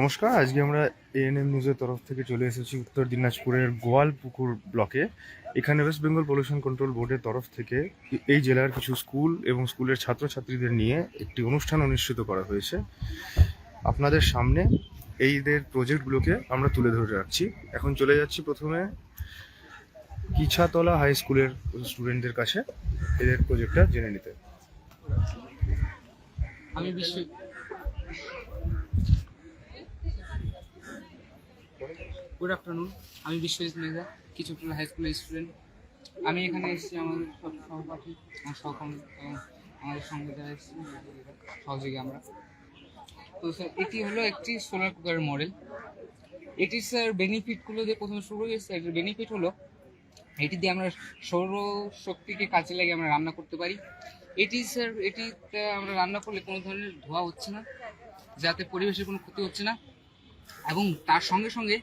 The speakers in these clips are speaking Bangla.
নমস্কার, আজকে আমরা এএনএম নিউজের তরফ থেকে চলে এসেছি উত্তর দিনাজপুরের গোয়ালপুকুর ব্লকে। এখানে ওয়েস্ট বেঙ্গল পলিউশন কন্ট্রোল বোর্ডের তরফ থেকে এই জেলার কিছু স্কুল এবং স্কুলের ছাত্রছাত্রীদের নিয়ে একটি অনুষ্ঠান অনুষ্ঠিত করা হয়েছে। আপনাদের সামনে এইদের প্রজেক্টগুলোকে আমরা তুলে ধরে রাখছি। এখন চলে যাচ্ছি প্রথমে কিছাতলা হাই স্কুলের স্টুডেন্টদের কাছে। এদের প্রজেক্টটা জেনে নিতে। আমি গুড আফটারনুন আমি বিশ্বজিৎ মেঘা কিছু হাই স্কুলের স্টুডেন্ট আমি এখানে এসেছি আমাদের সব সহপাঠী, আমার এবং আমাদের সঙ্গে যারা এসেছি সহযোগী আমরা। তো স্যার এটি হলো একটি সোলার কুকারের মডেল এটি স্যার বেনিফিটগুলো দিয়ে প্রথমে শুরু হয়েছে এটির বেনিফিট হলো, এটি দিয়ে আমরা সৌর শক্তিকে কাজে লাগিয়ে আমরা রান্না করতে পারি। এটি স্যার এটিতে আমরা রান্না করলে কোনো ধরনের ধোঁয়া হচ্ছে না, যাতে পরিবেশের কোনো ক্ষতি হচ্ছে না, এবং তার সঙ্গে সঙ্গে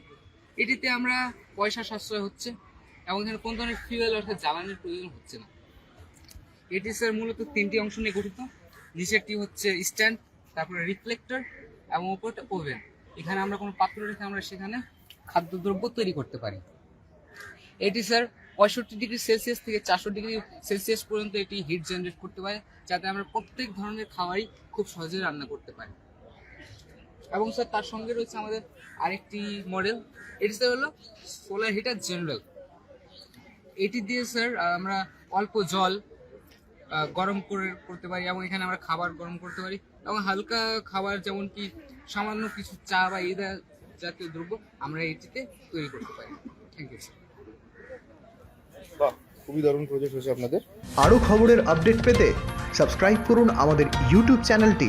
এটিতে আমরা পয়সা সাশ্রয় হচ্ছে এবং এখানে কোন ধরনের ফিউয়েল অর্থাৎ জ্বালানির প্রয়োজন হচ্ছে না। এটি স্যার মূলত তিনটি অংশ নিয়ে গঠিত। নিচেরটি হচ্ছে স্ট্যান্ড তারপরে রিফ্লেক্টর এবং উপরটা ওভেন এখানে আমরা কোনো পাত্র রেখে আমরা সেখানে খাদ্যদ্রব্য তৈরি করতে পারি। এটি স্যার পঁয়ষট্টি ডিগ্রি সেলসিয়াস থেকে চারশো ডিগ্রি সেলসিয়াস পর্যন্ত এটি হিট জেনারেট করতে পারে, যাতে আমরা প্রত্যেক ধরনের খাবারই খুব সহজে রান্না করতে পারি। এবং স্যার তার সঙ্গে রয়েছে আমাদের আরেকটি মডেল এটি স্যার হলো সোলার হিটার জেনারেল এটি দিয়ে স্যার আমরা অল্প জল গরম করে করতে পারি এবং এখানে আমরা খাবার গরম করতে পারি এবং হালকা খাবার যেমন কি সামান্য কিছু চা বা এই জাতীয় দ্রব্য আমরা এটিতে তৈরি করতে পারি। থ্যাংক ইউ স্যার বাহ খুবই দারুণ প্রজেক্ট হয়েছে আপনাদের। আরও খবরের আপডেট পেতে সাবস্ক্রাইব করুন আমাদের ইউটিউব চ্যানেলটি